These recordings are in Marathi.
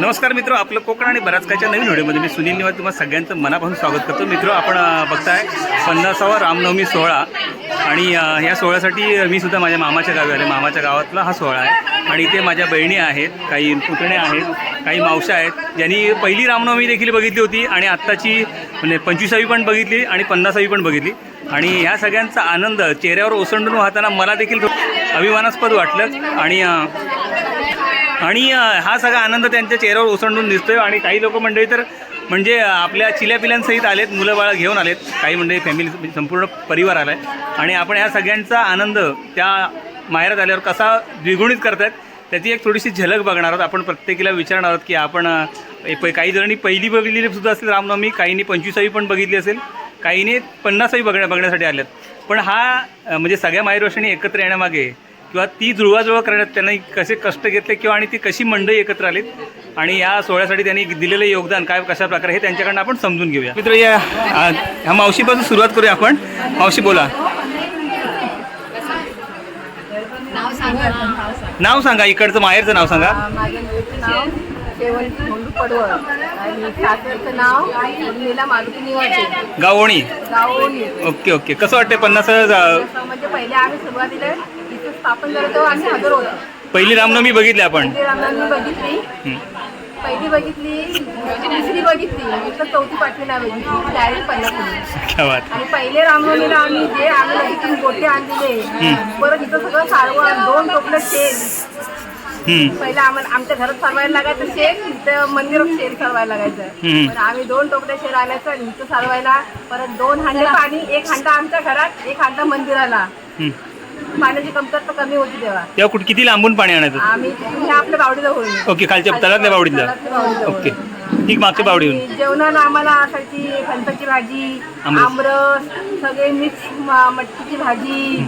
नमस्कार मित्र आपलं कोकण आणि बराच कायच्या नवीन व्हिडिओमध्ये मी सुनील निवास तुम्हाला सगळ्यांचं मनापासून स्वागत करतो. मित्र आपण बघताय पन्नासावा रामनवमी सोहळा आणि या ह्या सोहळ्यासाठी मी सुद्धा माझ्या मामाच्या गावी आले मामाच्या गावातला हा सोहळा आहे आणि इथे माझ्या बहिणी आहेत काही पुतणे आहेत काही मावशा आहेत. ज्यांनी पहिली रामनवमी देखील बघितली होती आणि आत्ताची म्हणजे पंचवीसावी पण बघितली आणि पन्नासावी पण बघितली. आणि ह्या सगळ्यांचा आनंद चेहऱ्यावर ओसंडून वाहताना मला देखील अभिमानास्पद वाटलं. आणि आणि हा सगळा आनंद त्यांच्या चेहऱ्यावर ओसंडून दिसतोय आणि काही लोक मंडळी तर म्हणजे आपल्या चिल्या पिल्यांसहित आलेत मुलं बाळं घेऊन आलेत. काही मंडळी फॅमिली संपूर्ण परिवार आला आहे आणि आपण ह्या सगळ्यांचा आनंद त्या माहेरात आल्यावर कसा द्विगुणित करतायत त्याची एक थोडीशी झलक बघणार आहोत. आपण प्रत्येकीला विचारणार आहोत की आपण प- काही जणांनी पहिली बघितलेली सुद्धा असेल रामनवमी काहींनी पंचवीसावी पण बघितली असेल काहींनी पन्नासावी बघण्या बघण्यासाठी आल्यात पण हा म्हणजे सगळ्या माहेरवाशांनी एकत्र येण्यामागे किंवा ती जुळवाजुळव करण्यात त्यांनी कसे कष्ट घेतले किंवा आणि ती कशी मंडळी एकत्र आलीत? आणि या सोहळ्यासाठी त्यांनी दिलेलं योगदान काय कशा प्रकारे हे त्यांच्याकडनं आपण समजून घेऊया. मित्र या ह्या मावशीपासून सुरुवात करूया आपण. मावशी बोला. नाव सांगा. इकडचं माहेरचं नाव सांगा. गावोणी. Okay okay. कसं वाटतंय पन्नास म्हणजे पहिले आम्ही सुरुवातीला स्थापन तेव्हा आम्ही हजर होतो पहिली रामनवमी बघितली आपण. पहिली रामांनी बघितली. पहिली बघितली दुसरी बघितली. इथं चौथी पाचवी नाही बघितली डायरेक्ट क्या बात. आणि पहिले रामनवमीला आम्ही जे आम्ही इथून गोटे आणलेले परत इथं सगळं सारवण दोन टोपलं शेण. हं. पहिला आम्हाला आमच्या घरात सरवायला लागायचं शेण इथं मंदिरात शेण सरवायला लागायचं. हम्म. पण आम्ही दोन टोपले शेण आणायचं आणि इथं सरवायला परत दोन हांडे पाणी एक हांडा आमच्या घरात एक हांडा मंदिराला. पाण्याची कमतरता कमी होती तेव्हा. तेव्हा कुठे किती लांबून पाणी आणायचं? आम्ही हे आपल्या बावडीला होईल ओके खालच्या तळातल्या बावडीला. ओके. ठीक मागच्या बावडीहून. जेवणाला आम्हाला असायची फणसाची भाजी आमरस. आमरस सगळे मिक्स म- मटकीची भाजी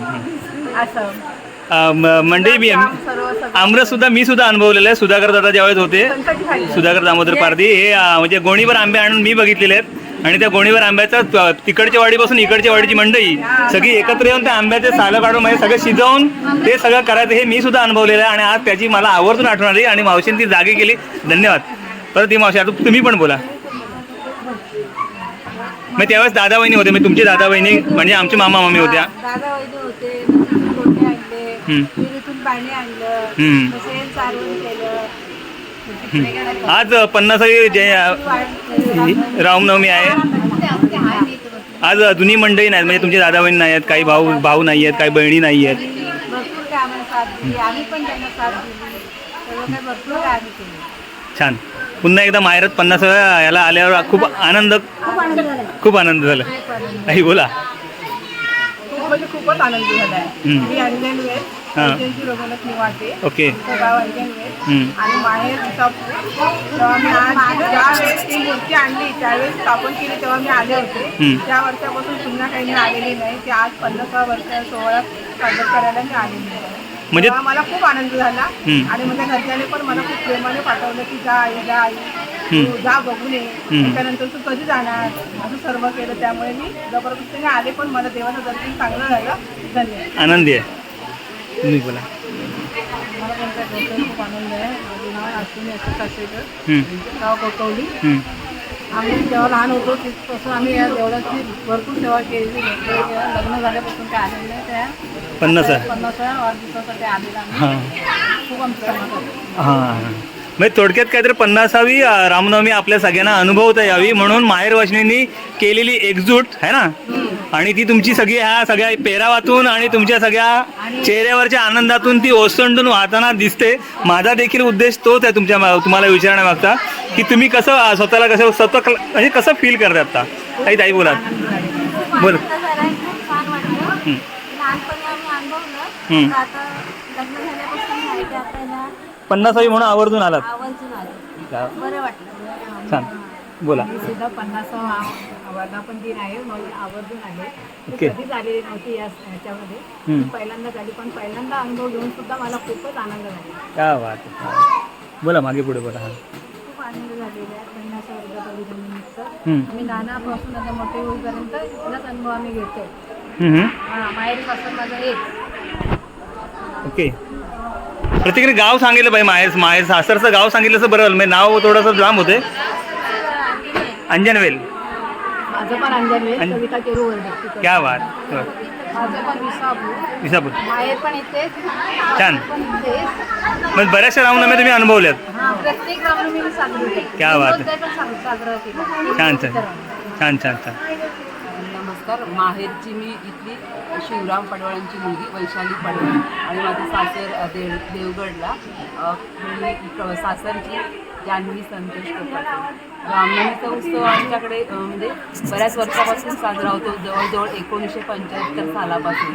असं. अ, म- मंडळी मी जाम सर्व सगळं. आमरस सुद्धा मी सुद्धा अनुभवलेलं आहे. सुधाकर दादा ज्यावेळेस होते फणसाची भाजी. सुधाकर दामोदर पारधी हे अ, म्हणजे गोणीवर आंबे आणून मी बघितलेले आहेत. आणि त्या गोणीवर आंब्याचा तिकडच्या वाडीपासून इकडच्या वाडीची मंडई सगळी एकत्र येऊन त्या आंब्याचे सालं काढून म्हणजे सगळं शिजवून ते सगळं करायचं हे मी सुद्धा अनुभवलेलं आहे आणि आज त्याची मला आवर्जून आठवण आली आणि मावशीने ती जागी केली. धन्यवाद. परत ती मावशी आता तुम्ही पण बोला. मग त्यावेळेस दादा वहिनी होते म्हणजे तुमची दादा वहिनी म्हणजे आमचे मामा मामी होत्या. आज पन्नासावी जे अ, रामनवमी आहे. आज जुनी मंडळी नाहीत म्हणजे तुमचे दादा बहिणी नाही आहेत काही भाऊ भाऊ नाही आहेत काही बहिणी नाही आहेत छान. पुन्हा एकदा माहेरात पन्नास याला आल्यावर खूप आनंद खूप आनंद झाला. झाला काही बोला म्हणजे खूपच आनंद झालाय. हा. त्यांची निवासे ओके. गाव. आणि माहेर तेव्हा मी आज ज्यावेळेस ती मूर्ती आणली त्यावेळेस स्थापन केली तेव्हा मी आले होते. त्या वर्षापासून पुन्हा काही मी आलेली नाही. ते आज पन्नासा वर्ष सोहळा साजरा करायला मी आलेली आहे. म्हणजे- मला खूप आनंद झाला. आणि माझ्या घरच्याने पण मला खूप प्रेमाने पाठवलं की जा आई जा आई. जा बघून ये. हम्म. त्याच्यानंतर तू कधी जाणार? असं सर्व केलं. त्यामुळे मी जबरदस्तीने आले पण मला देवाचं दर्शन चांगलं झालं. धन्यवाद. आनंदी आहे. तुम्ही बोला मला डोक्यात खूप आनंद आहे. नाव अश्विनी कासेकर गाव कोकवली आम्ही जेव्हा लहान होतो तिथपासून आम्ही या देवळाची भरपूर सेवा केली लग्न झाल्यापासून काय आलेलं त्या पन्नास पन्नास वाढदिवसासाठी आलेला आम्ही खूप आमचं समाधान हां. म्हणजे थोडक्यात काहीतरी पन्नासावी रामनवमी आपल्या सगळ्यांना अनुभवता यावी म्हणून माहेर केलेली एकजूट है ना? आणि ती तुमची सगळी ह्या सगळ्या पेरावातून आणि तुमच्या सगळ्या चेहऱ्यावरच्या आनंदातून ती ओसंडून वाहताना दिसते. माझा देखील उद्देश तोच आहे तुमच्या तुम्हाला विचारण्यामागचा की तुम्ही कसं स्वतःला कसं स्वतः म्हणजे कसं फील करता आता? काही ताई बोला. बोल. पन्नासावी म्हणून आवर्जून आलात. छान. बोला मी सुद्धा पन्नासावा वर्धापन दिन आहे म्हणून आवर्जून मी ओके. कधीच आलेली नव्हती या ह्याच्यामध्ये हम्म. मी पहिल्यांदा झाली पण पहिल्यांदा अनुभव घेऊन सुद्धा मला खूपच आनंद झाला काय बात आहे. बोला मागे पुढे बोला हां खूप आनंद झालेला आहे पन्नास. आम्ही लहानापासून आता मोठे होईपर्यंत अनुभव आम्ही घेतो हं. माहेरीपासून माझं एक ओके प्रत्येकाने गाव सांगितलं पाहिजे माहेर माहेर सासरचं गाव सांगितलं असं बरं. म्हणजे नाव थोडंसं लांब होते अंजनवेल. माझं पण अंजनवे अंज- कविता केरू वरडे क्या बात हो. माझं पण विसापूर. विसापूर. माहेर पण इथेच छान. मग बऱ्याचशा रामनवम्या तुम्ही अनुभवल्यात. प्रत्येक रामनवमी मी साजरी केली क्या बात. छान छान. छान छान छान. नमस्कार माहेरची मी इथली शिवराम पडवळांची मुलगी वैशाली पडवळ आणि माझं सासर देव देवगडला. मी सासरची जान्हवी संतोष कपाटे रामनवमीचा उत्सव आमच्याकडे म्हणजे बऱ्याच वर्षापासून साजरा होतो. जवळजवळ एकोणीसशे पंच्याहत्तर सालापासून.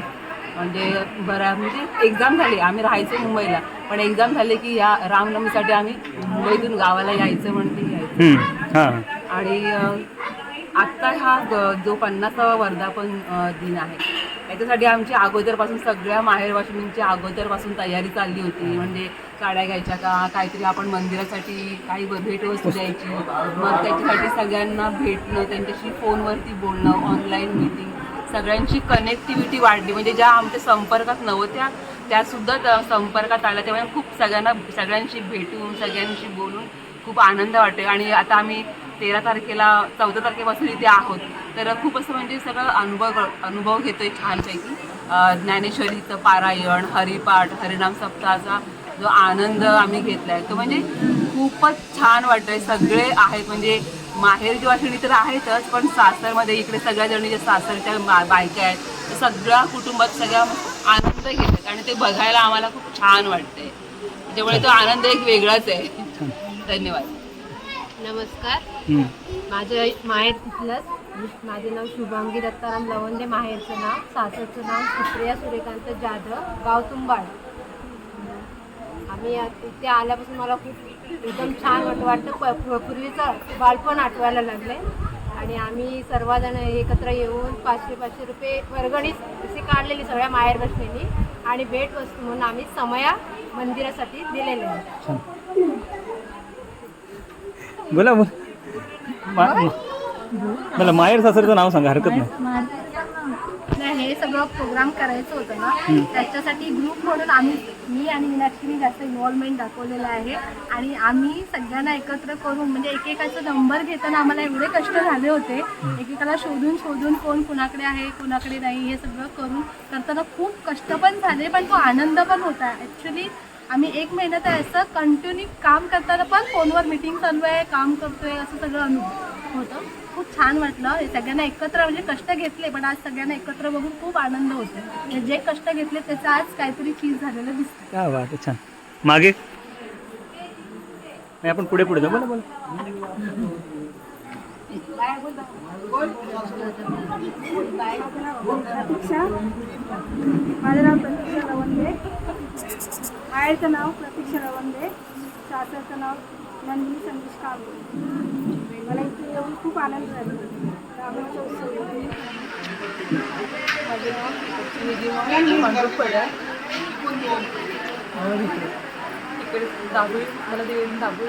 म्हणजे बऱ्या म्हणजे एक्झाम झाली. आम्ही राहायचो मुंबईला. पण एक्झाम झाले की या रामनवमीसाठी आम्ही मुंबईतून गावाला यायचं म्हणते यायचं. आणि आत्ता हा ग- जो पन्नासावा वर्धापन दिन आहे. याच्यासाठी आमची अगोदरपासून सगळ्या माहेरवाशिनींची अगोदरपासून तयारी चालली होती. म्हणजे साड्या घ्यायच्या का काहीतरी आपण मंदिरासाठी काही भेटवस्तू द्यायची. मग त्याच्यासाठी सगळ्यांना भेटणं त्यांच्याशी फोनवरती बोलणं ऑनलाईन मीटिंग सगळ्यांची कनेक्टिव्हिटी वाढली. म्हणजे ज्या आमच्या संपर्कात नव्हत्या त्यासुद्धा त्या संपर्कात आल्या. त्यामुळे खूप सगळ्यांना सगळ्यांशी भेटून सगळ्यांशी बोलून खूप आनंद वाटते आणि आता आम्ही तेरा तारखेला चौदा तारखेपासून इथे आहोत. तर खूप असं म्हणजे सगळं अनुभव अनुभव घेतोय छानपैकी. ज्ञानेश्वरीचं पारायण हरिपाठ हरिनाम सप्ताहाचा जो आनंद आम्ही घेतलाय तो म्हणजे खूपच छान वाटतंय. सगळे आहेत म्हणजे माहेरची वाशिणी तर आहेतच पण सासरमध्ये इकडे सगळ्या जणी ज्या सासरच्या बा- बायका आहेत त्या सगळ्या कुटुंबात सगळ्या आनंद घेतात. आणि ते बघायला आम्हाला खूप छान वाटतंय. त्यामुळे तो आनंद एक वेगळाच आहे. धन्यवाद. नमस्कार. माझं माहेर तिथलंच. माझे नाव शुभांगी दत्ताराम लवंदे माहेरचं नाव सासरचं नाव सुप्रिया सूर्यकांत जाधव गाव तुंबाड. आम्ही इथे आल्यापासून मला खूप एकदम छान वाटतं वाटतं. प पूर्वीचं बालपण आठवायला लागले आणि आम्ही सर्वजण एकत्र येऊन पाचशे पाचशे रुपये वर्गणीच अशी काढलेली सगळ्या माहेर बसलेली. आणि भेटवस्तू म्हणून आम्ही समया मंदिरासाठी दिलेले आहे बोला बोला. मला माहेर सासरचं नाव सांगा हरकत नाही. नाही हे सगळं प्रोग्राम करायचं होतं ना. त्याच्यासाठी ग्रुप म्हणून आम्ही मी आणि मीनाक्षीने जास्त इन्व्हॉल्वमेंट दाखवलेलं आहे. आणि आम्ही सगळ्यांना एकत्र करून म्हणजे एकेकाचा नंबर घेताना आम्हाला एवढे कष्ट झाले होते. एकेकाला शोधून शोधून कोण कुणाकडे आहे कुणाकडे नाही हे सगळं करून करताना खूप कष्ट पण झाले पण तो आनंद पण होता. ॲक्च्युली आम्ही एक महिन्यात असं कंटिन्यू काम करताना पण फोनवर मिटिंग चालू आहे काम करतोय असं सगळं अनुभव होतं. खूप छान वाटलं. हे सगळ्यांना एकत्र म्हणजे कष्ट घेतले पण आज सगळ्यांना एकत्र बघून खूप आनंद होतो म्हणजे जे कष्ट घेतले त्याचं आज काहीतरी चीज झालेलं दिसतं काय बात आहे छान. मागे. आपण पुढे पुढे जाऊ. बोला माझं नाव प्रतीक्षा रवंदे नाव प्रतीक्षा रवंदे सासरचं नाव नंदिनी संदेश कांबळे. मला इथे येऊन खूप आनंद झाला. रामाचा उत्सव येऊन. तिकडे दहावी मला ते दहावी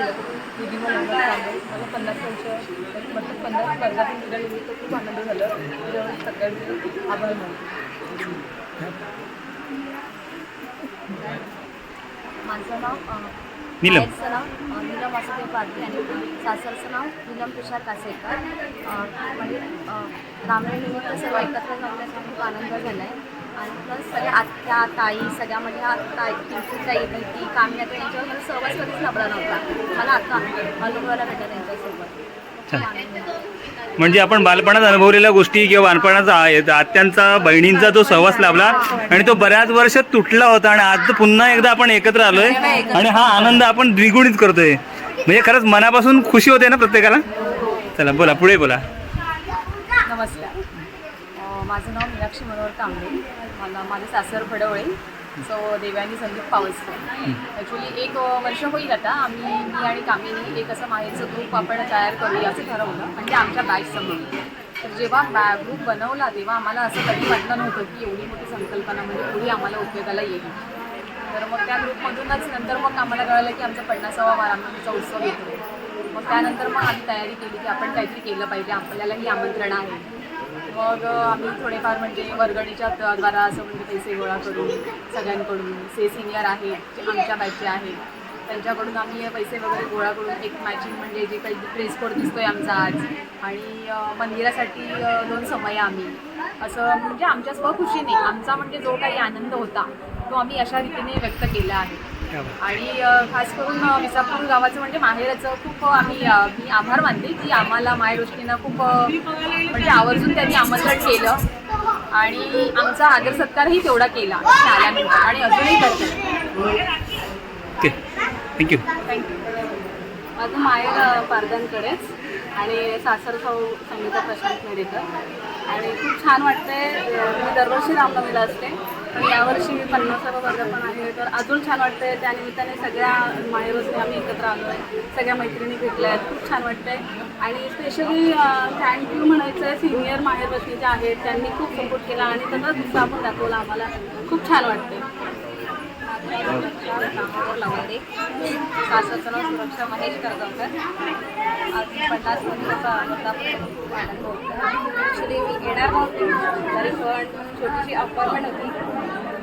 दिदी मला मला पन्नास वर्ष मतलब पन्नास वर्षातून तिला तर खूप आनंद झाला. त्याच्यामुळे सगळ्यांचे आभार मानतो माझं नाव नीलम. नाव अ, नीलम वासुदेव पारखे आणि सासरचं नाव नीलम तुषार कासेकर. म्हणजे अ, रामनवमीनिमित्त सर्व एकत्र जमण्याचा खूप आनंद झाला आहे आणि प्लस सगळ्या आत्या ताई सगळ्या म्हणजे ताई ताई भीती कामी आता यांच्यावर मला सहवास कधीच लाभला नव्हता. मला आता अनुभवायला भेटला त्यांच्यासोबत. म्हणजे आपण बालपणात अनुभवलेल्या गोष्टी किंवा बालपणाचा आत्यांचा बहिणींचा जो सहवास लाभला आणि तो बऱ्याच वर्ष तुटला होता आणि आज पुन्हा एकदा आपण एकत्र आलोय आणि हा आनंद आपण द्विगुणित करतोय. म्हणजे खरंच मनापासून खुशी होते ना प्रत्येकाला? चला बोला पुढे बोला. नमस्कार. माझं नाव मीनाक्षी मनोहर कांबळे. मला माझं सासर भडवळे सो देवानी संदीप पावसकर ॲक्च्युली एक वर्ष होईल आता. आम्ही मी आणि कामिनी एक असं माहेरचं ग्रुप आपण तयार करूया असं ठरवलं. म्हणजे आमच्या बॅचचं म्हणून तर जेव्हा बॅ ग्रुप बनवला तेव्हा आम्हाला असं कधी वाटलं नव्हतं की एवढी मोठी संकल्पना म्हणजे पुढे आम्हाला उपयोगाला येईल. तर मग त्या ग्रुपमधूनच नंतर मग आम्हाला कळलं की आमचा पन्नासावा वारामतीचा उत्सव येतो मग त्यानंतर मग आम्ही तयारी केली की आपण काहीतरी केलं पाहिजे. आपल्यालाही आमंत्रण आहे. मग आम्ही थोडेफार म्हणजे वर्गणीच्या द्वारा असं म्हणजे पैसे गोळा करून सगळ्यांकडून से सिनियर आहेत जे आमच्या बॅचचे आहेत त्यांच्याकडून आम्ही पैसे वगैरे गोळा करून एक मॅचिंग म्हणजे जे काही ड्रेस कोड आहे आमचा आज. आणि मंदिरासाठी दोन समय आम्ही. असं म्हणजे आमच्या स्वखुशीने आमचा म्हणजे जो काही आनंद होता तो आम्ही अशा रीतीने व्यक्त केला आहे. आणि खास करून विसापूर गावाचं म्हणजे माहेरचं खूप आम्ही मी आभार मानते की आम्हाला माय गोष्टीनं खूप म्हणजे आवर्जून त्यांनी आमंत्रण केलं. आणि आमचा आदर सत्कारही तेवढा केला आल्यानंतर आणि अजूनही करतात ओके. थँक्यू माझं माहेर अ, पारदानकडेच आणि सासर सौ संगीता प्रशांत मेडेकर. आणि खूप छान वाटतंय मी दरवर्षी रामनवमीला असते. यावर्षी मी पन्नासावा वर्ग पण आहे. तर अजून छान वाटतंय. त्यानिमित्ताने सगळ्या माहेरवरती आम्ही एकत्र आलो आहे सगळ्या मैत्रिणी भेटल्या आहेत. खूप छान वाटतंय. आणि स्पेशली थँक्यू म्हणायचं आहे सिनियर माहेरवती जे आहेत त्यांनी खूप सपोर्ट केला आणि त्याचा उत्साह पण दाखवला आम्हाला. खूप छान वाटते लावले सासरचं नाव सुरक्षा महेश करगावकर. आज पन्नास वर्षाचा खूप आनंद होता ॲक्च्युली मी येणार नव्हते. तरी पण छोटीशी अपॉइंटमेंट होती.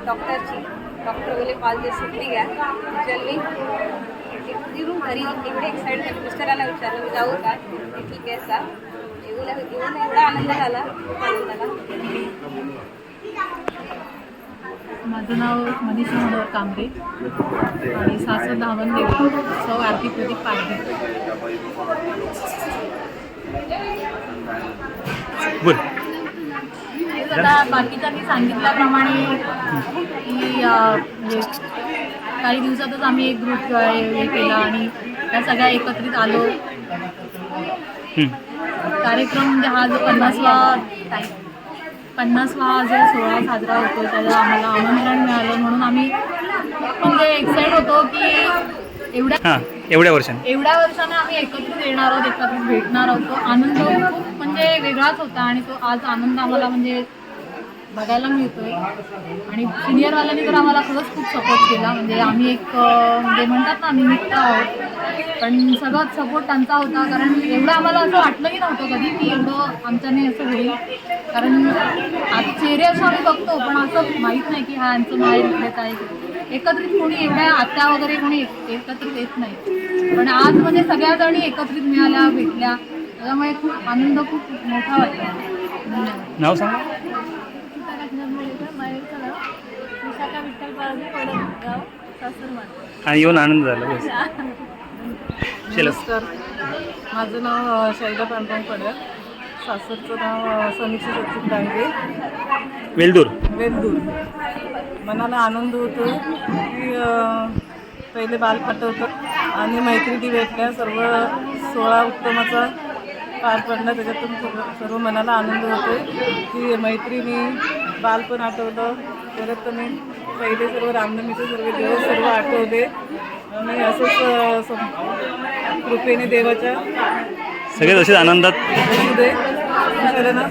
डॉक्टरची. डॉक्टर बोले पाच दिवस सुट्टी घ्या. ॲक्च्युअली तिरून घरी एवढे एक्साइट झाले मिस्टरांना विचारलं मी जाऊ का? ठीक आहे चा येऊन येऊन एवढा आनंद झाला. आनंद झाला. माझं नाव मनीषा मनोहर कांबरे आणि सासर धावन देवी सौ आरती प्रदीप तेच आता बाकीच्यांनी सांगितल्याप्रमाणे की म्हणजे काही दिवसातच आम्ही एक ग्रुप हे केला आणि त्या सगळ्या एकत्रित आलो. कार्यक्रम म्हणजे हा जो पन्नासवा पन्नासवा जो सोहळा साजरा होतो त्याला आम्हाला आमंत्रण मिळालं म्हणून आम्ही म्हणजे एक्साईट होतो की एवढ्या हां एवढ्या वर्षांनी. एवढ्या वर्षाने आम्ही एकत्रित येणार आहोत एकत्रित भेटणार आहोत. तो आनंद खूप म्हणजे वेगळाच होता आणि तो आज आनंद आम्हाला म्हणजे बघायला मिळतोय. आणि सिनियरवाल्यांनी तर आम्हाला खरंच खूप सपोर्ट केला. म्हणजे आम्ही एक अं, म्हणजे म्हणतात ना निमित्त आहोत. पण सगळं सपोर्ट त्यांचा होता कारण एवढं आम्हाला असं वाटलंही नव्हतं कधी की एवढं आमच्याने असं होईल. कारण आज चेहरे असं आम्ही बघतो पण असं माहीत नाही की हा यांचं माहेर इकडेच आहे. एकत्रित कोणी एवढ्या आत्या वगैरे कोणी एक- एकत्रित येत नाही. पण आज म्हणजे सगळ्या जणी एकत्रित मिळाल्या भेटल्या. त्याच्यामुळे खूप आनंद खूप मोठा वाटला. नाव सांगा. विशाखा विठ्ठल पाळगे गाव सासरवाड आणि येऊन आनंद झाला नमस्कार. माझं नाव शैला पांडुरंग पडर सासरचं नाव समीक्षा सचिन डांगे वेलदूर. वेलदूर. मनाला आनंद होतो की पहिले बाल होतं आणि मैत्रिणी भेटल्या. सर्व सोळा उत्तमाचा पार पडला. त्याच्यातून सर्व सर्व मनाला आनंद होतो की मैत्रिणी बालपण आठवलं. परत मी पहिले सर्व रामनवमीचे सर्व दिवस सर्व आठवले आणि असंच सम- कृपेने देवाच्या सगळे तसेच आनंदात. असू दे ईश्वरानं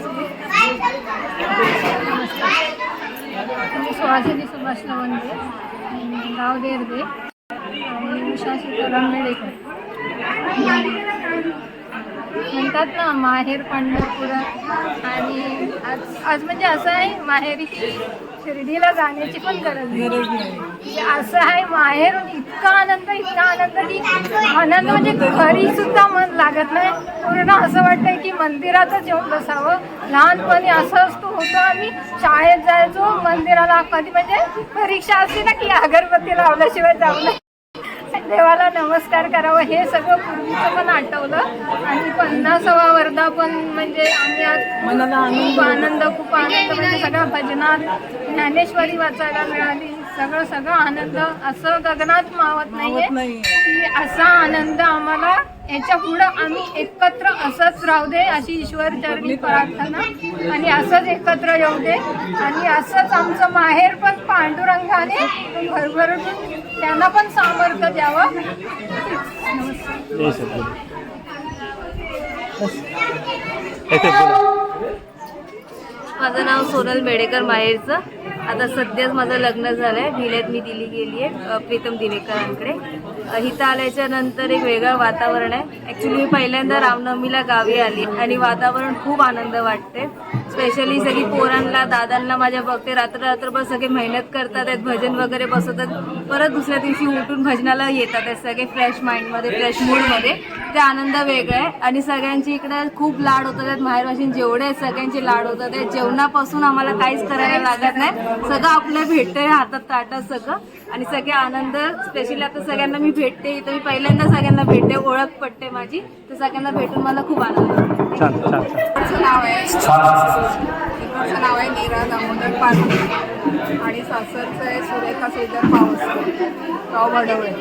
मी सुहासिनी सुभाष लवंगे गाव देरदे आणि उषा सीताराम मेळेकर. म्हणतात ना माहेर पंढरपुरात आणि आज आज म्हणजे असं आहे माहेरी शिर्डीला जाण्याची पण गरज नाही. म्हणजे असं आहे माहेर म्हणजे इतका आनंद इतका आनंद की आनंद म्हणजे घरी सुद्धा मन लागत नाही. पूर्ण असं वाटतंय की मंदिरातच येऊन बसावं. लहानपणी असं असतो होतो आम्ही शाळेत जायचो मंदिराला कधी म्हणजे परीक्षा असली ना की अगरबत्ती लावल्याशिवाय जाऊ नये देवाला नमस्कार करावं हे सगळं पूर्वीचं पण आठवलं. आणि पन्नासावा वर्धापन म्हणजे आम्ही आज मनाला खूप आनंद खूप आनंद म्हणजे सगळ्या भजनात ज्ञानेश्वरी वाचायला मिळाली. सगळं सगळं आनंद असं गगनात मावत नाहीये. की असा आनंद आम्हाला याच्या पुढं आम्ही एकत्र असंच राहू दे अशी ईश्वर चरणी प्रार्थना. आणि असंच एकत्र येऊ दे. आणि असंच आमचं माहेर पण पांडुरंगाने भरभरून त्यांना पण सामर्थ्य द्यावं. माझं नाव सोनल मेडेकर माहेरचं. आता सध्याच माझं लग्न झालं आहे ढिल्यात मी दिली गेली आहे प्रीतम दिवेकरांकडे इथं आल्याच्यानंतर एक वेगळं वातावरण आहे. ॲक्च्युली मी पहिल्यांदा रामनवमीला गावी आली आणि वातावरण खूप आनंद वाटते. स्पेशली सगळी पोरांना दादांना माझ्या बघते रात्र रात्रभर सगळे मेहनत करतात आहेत भजन वगैरे बसवतात. परत दुसऱ्या दिवशी उठून भजनाला येतात आहेत सगळे फ्रेश माइंडमध्ये फ्रेश मूडमध्ये ते आनंद वेगळा आहे. आणि सगळ्यांची इकडे खूप लाड होतात आहेत माहेरवाशीन जेवढे आहेत सगळ्यांचे लाड होतात आहेत. जेवणापासून आम्हाला काहीच करायला लागत नाही. सगळं आपलं भेटतंय हातात ताटात सगळं. आणि सगळे आनंद स्पेशली आता सगळ्यांना मी भेटते. इथं मी पहिल्यांदा सगळ्यांना भेटते. ओळख पडते माझी. तर सगळ्यांना भेटून मला खूप आनंद होतो. छान छान छान. इकडचं नाव आहे. इकडचं नाव आहे नीरा दामोदर पारखे आणि सासरचं आहे सुरेखा श्रीधर गाव भडवळे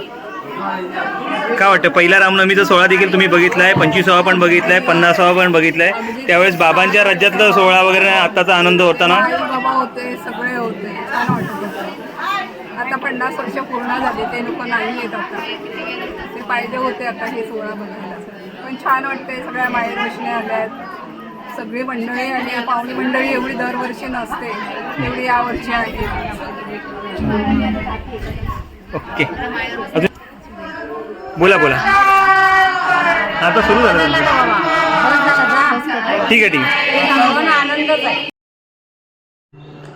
काय वाटतं? पहिला रामनवमीचा सोहळा देखील तुम्ही बघितलाय. पंचवीसावा पण बघितलाय. पन्नासावा पण बघितलाय. त्यावेळेस बाबांच्या राज्यातला सोहळा वगैरे आत्ताचा आनंद होता ना? बाबा होते. सगळे होते छान वाटत होतं आता पन्नास वर्ष पूर्ण झाली ते लोक नाही येत आता. ते पाहिजे होते आता हे सोहळा बघायला. पण छान वाटते सगळ्या माहेर वशने आल्यात. सगळी मंडळी आणि पाहुणी मंडळी एवढी दरवर्षी नसते एवढी यावर्षी आहे. ओके. बोला बोला. आता सुरू झालं. ठीक आहे ठीक आहे. आनंदच आहे.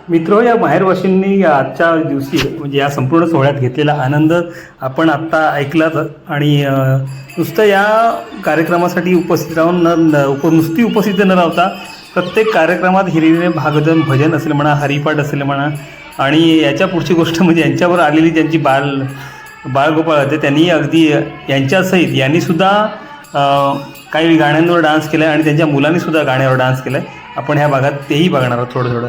मित्र या माहेरवाशींनी या आजच्या दिवशी म्हणजे या संपूर्ण सोहळ्यात घेतलेला आनंद आपण आत्ता ऐकलाच आणि नुसतं या कार्यक्रमासाठी उपस्थित राहून न उप नुसती उपस्थित न राहता प्रत्येक कार्यक्रमात हिरिरीने भागदन भजन असेल म्हणा हरिपाठ असेल म्हणा आणि याच्या पुढची गोष्ट म्हणजे यांच्यावर आलेली ज्यांची बाल बाळगोपाळ होते त्यांनी अगदी यांच्यासहित यांनीसुद्धा काही गाण्यांवर डान्स केला आहे आणि त्यांच्या मुलांनीसुद्धा गाण्यावर डान्स केला आहे आपण ह्या भागात तेही बघणार आहोत थोडं थोडं.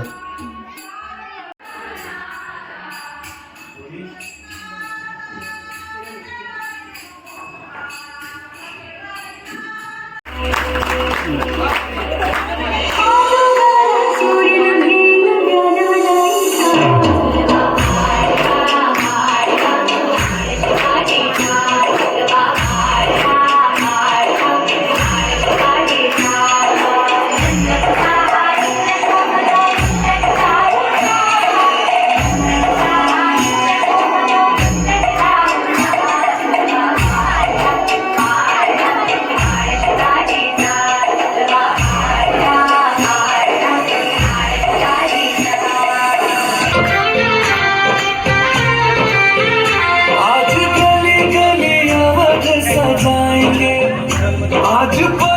आज पग